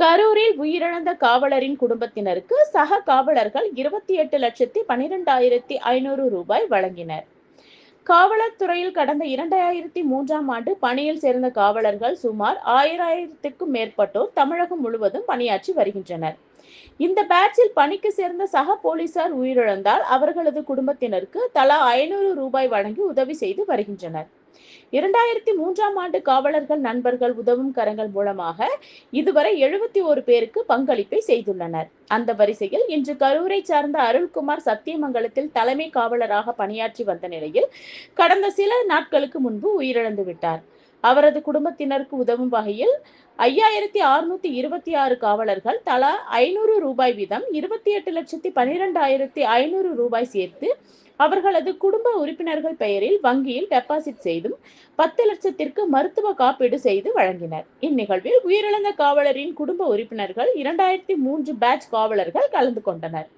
கரூரில் உயிரிழந்த காவலரின் குடும்பத்தினருக்கு சக காவலர்கள் இருபத்தி எட்டு லட்சத்தி பனிரெண்டாயிரத்தி ஐநூறு ரூபாய் வழங்கினர். காவலர் துறையில் கடந்த இரண்டாயிரத்தி மூன்றாம் ஆண்டு பணியில் சேர்ந்த காவலர்கள் சுமார் ஆயிராயிரத்துக்கும் மேற்பட்டோர் தமிழகம் முழுவதும் பணியாற்றி வருகின்றனர். இந்த பேட்சில் பணிக்கு சேர்ந்த சக போலீசார் உயிரிழந்தால் அவர்களது குடும்பத்தினருக்கு தலா ஐநூறு ரூபாய் வழங்கி உதவி செய்து வருகின்றனர். இரண்டாயிரத்தி மூன்றாம் ஆண்டு காவலர்கள் நண்பர்கள் உதவும் கரங்கள் மூலமாக இதுவரை எழுபத்தி ஒரு பேருக்கு பங்களிப்பை செய்துள்ளனர். அந்த வரிசையில் இன்று கரூரை சார்ந்த அருள்குமார் சத்தியமங்கலத்தில் தலைமை காவலராக பணியாற்றி வந்த நிலையில் கடந்த சில நாட்களுக்கு முன்பு உயிரிழந்து விட்டார். அவரது குடும்பத்தினருக்கு உதவும் வகையில் ஐயாயிரத்தி அறுநூத்தி இருபத்தி ஆறு காவலர்கள் தலா ஐநூறு ரூபாய் வீதம் இருபத்தி எட்டு லட்சத்தி பனிரெண்டாயிரத்தி ஐநூறு ரூபாய் சேர்த்து அவர்களது குடும்ப உறுப்பினர்கள் பெயரில் வங்கியில் டெபாசிட் செய்தும் பத்து லட்சத்திற்கு மருத்துவ காப்பீடு செய்து வழங்கினர். இந்நிகழ்வில் உயிரிழந்த காவலரின் குடும்ப உறுப்பினர்கள் இரண்டாயிரத்தி மூன்று பேட்ச் காவலர்கள் கலந்து கொண்டனர்.